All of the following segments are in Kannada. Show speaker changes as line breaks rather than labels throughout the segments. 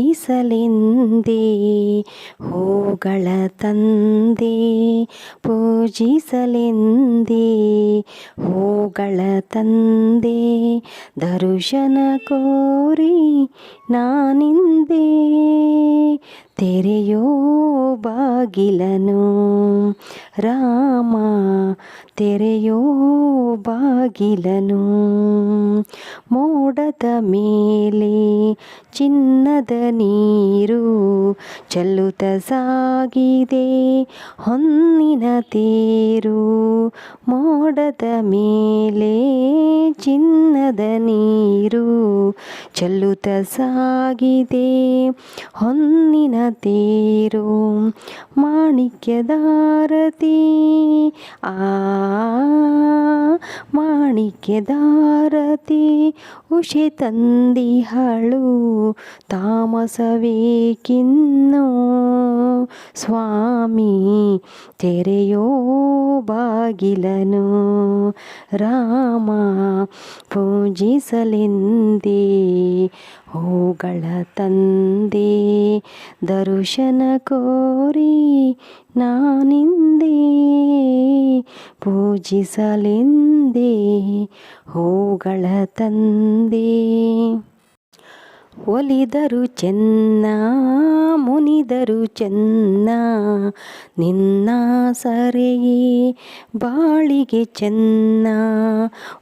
ಪೂಜಿಸಲೆಂದೇ ಹೂಗಳ ತಂದೆ ಪೂಜಿಸಲೆಂದೇ ಹೂಗಳ ತಂದೆ ದರ್ಶನ ಕೋರಿ ನಾನಿಂದೆ ತೆರೆಯೋ ಬಾಗಿಲನು ರಾಮ ತೆರೆಯೋ ಬಾಗಿಲನು. ಮೋಡದ ಮೇಲೆ ಚಿನ್ನದ ನೀರು ಚೆಲ್ಲುತ್ತ ಸಾಗಿದೆ. ಹೊನ್ನಿನ ತೇರು ಮೋಡದ ಮೇಲೆ ಚಿನ್ನದ ನೀರು ಚೆಲ್ಲುತ್ತ ಸಾಗಿದೆ. ಹೊನ್ನಿನ ತೇರು ಮಾಣಿಕ್ಯದಾರತಿ ಆ ಮಾಣಿಕ್ಯದಾರತಿ ಉಷೆ ತಂದಿಹಳು ತಾಮಸವೇಕಿನ್ನು ಸ್ವಾಮಿ ತೆರೆಯೋ ಬಾಗಿಲನು ರಾಮ ಪೂಜಿಸಲೆಂದೇ ಹೂಗಳ ತಂದೆ ದರ್ಶನ ಕೋರಿ ನಾನಿಂದೆ. ಪೂಜಿಸಲೆಂದೇ ಹೂಗಳ ತಂದೆ. ಒಲಿದರು ಚೆನ್ನ, ಮುನಿದರು ಚೆನ್ನ, ನಿನ್ನ ಸರೆಯೇ ಬಾಳಿಗೆ ಚೆನ್ನ.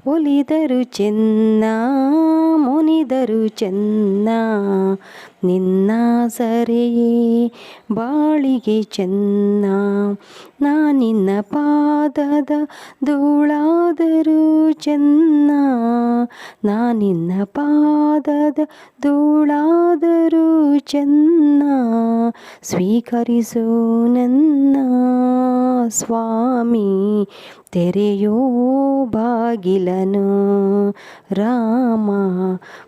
ಒಲಿದರು ಚೆನ್ನ, ಮುನಿದರು ಚೆನ್ನ, ನಿನ್ನ ಸರೆಯೇ ಬಾಳಿಗೆ ಚೆನ್ನ. ನಾ ನಿನ್ನ ಪಾದದ ಧೂಳಾದರೂ ಚೆನ್ನ. ನಾ ನಿನ್ನ ಪಾದದ ಧೂಳಾದರೂ ಚೆನ್ನ ಸ್ವೀಕರಿಸು ನನ್ನ ಸ್ವಾಮಿ ತೆರೆಯೋ ಬಾಗಿಲನು. ರಾಮ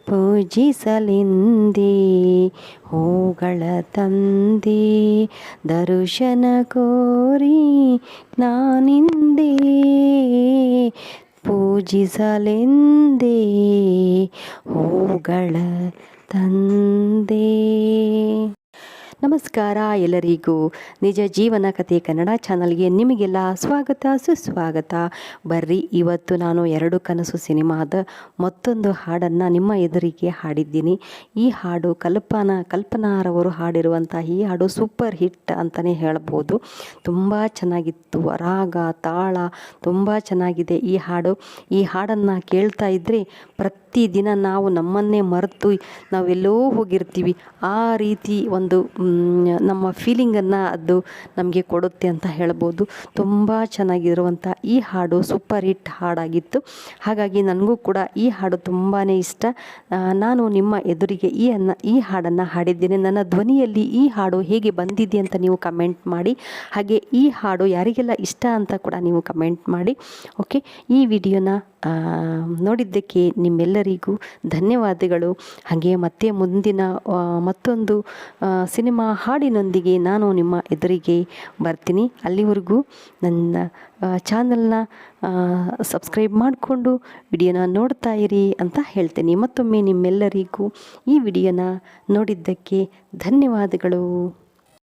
ಪೂಜಿಸಲೆಂದೇ ಹೂಗಳ ತಂದೆ ದರ್ಶನ ಕೋರಿ ನಾನಿಂದೆ. ಪೂಜಿಸಲೆಂದೇ ಹೂಗಳ ತಂದೆ. ನಮಸ್ಕಾರ ಎಲ್ಲರಿಗೂ. ನಿಜ ಜೀವನ ಕಥೆ ಕನ್ನಡ ಚಾನಲ್ಗೆ ನಿಮಗೆಲ್ಲ ಸ್ವಾಗತ, ಸುಸ್ವಾಗತ. ಬರ್ರಿ, ಇವತ್ತು ನಾನು ಎರಡು ಕನಸು ಸಿನಿಮಾದ ಮತ್ತೊಂದು ಹಾಡನ್ನು ನಿಮ್ಮ ಎದುರಿಗೆ ಹಾಡಿದ್ದೀನಿ. ಈ ಹಾಡು ಕಲ್ಪನಾ, ಕಲ್ಪನಾರವರು ಹಾಡಿರುವಂಥ ಈ ಹಾಡು ಸೂಪರ್ ಹಿಟ್ ಅಂತಲೇ ಹೇಳ್ಬೋದು. ತುಂಬ ಚೆನ್ನಾಗಿತ್ತು. ರಾಗ, ತಾಳ, ತುಂಬ ಚೆನ್ನಾಗಿದೆ ಈ ಹಾಡು. ಈ ಹಾಡನ್ನು ಕೇಳ್ತಾ ಇದ್ದರೆ ಪ್ರತಿದಿನ ನಾವು ನಮ್ಮನ್ನೇ ಮರೆತು ನಾವೆಲ್ಲೋ ಹೋಗಿರ್ತೀವಿ. ಆ ರೀತಿ ಒಂದು ನಮ್ಮ ಫೀಲಿಂಗನ್ನು ಅದು ನಮಗೆ ಕೊಡುತ್ತೆ ಅಂತ ಹೇಳ್ಬೋದು. ತುಂಬ ಚೆನ್ನಾಗಿರುವಂಥ ಈ ಹಾಡು ಸೂಪರ್ ಹಿಟ್ ಹಾಡಾಗಿತ್ತು. ಹಾಗಾಗಿ ನನಗೂ ಕೂಡ ಈ ಹಾಡು ತುಂಬಾ ಇಷ್ಟ. ನಾನು ನಿಮ್ಮ ಎದುರಿಗೆ ಈ ಅನ್ನ, ಈ ಹಾಡನ್ನು ಹಾಡಿದ್ದೇನೆ. ನನ್ನ ಧ್ವನಿಯಲ್ಲಿ ಈ ಹಾಡು ಹೇಗೆ ಬಂದಿದೆ ಅಂತ ನೀವು ಕಮೆಂಟ್ ಮಾಡಿ. ಹಾಗೆ ಈ ಹಾಡು ಯಾರಿಗೆಲ್ಲ ಇಷ್ಟ ಅಂತ ಕೂಡ ನೀವು ಕಮೆಂಟ್ ಮಾಡಿ. ಓಕೆ ಈ ವಿಡಿಯೋನ ನೋಡಿದ್ದಕ್ಕೆ ನೋಡಿದ್ದಕ್ಕೆ ನಿಮ್ಮೆಲ್ಲರಿಗೂ ಧನ್ಯವಾದಗಳು. ಹಾಗೆ ಮತ್ತೆ ಮುಂದಿನ ಮತ್ತೊಂದು ಸಿನಿಮಾ ಹಾಡಿನೊಂದಿಗೆ ನಾನು ನಿಮ್ಮ ಎದುರಿಗೆ ಬರ್ತೀನಿ. ಅಲ್ಲಿವರೆಗೂ ನನ್ನ ಚಾನಲ್ನ ಸಬ್ಸ್ಕ್ರೈಬ್ ಮಾಡಿಕೊಂಡು ವಿಡಿಯೋನ ನೋಡ್ತಾ ಇರಿ ಅಂತ ಹೇಳ್ತೀನಿ. ಮತ್ತೊಮ್ಮೆ ನಿಮ್ಮೆಲ್ಲರಿಗೂ ಈ ವಿಡಿಯೋನ ನೋಡಿದ್ದಕ್ಕೆ ಧನ್ಯವಾದಗಳು.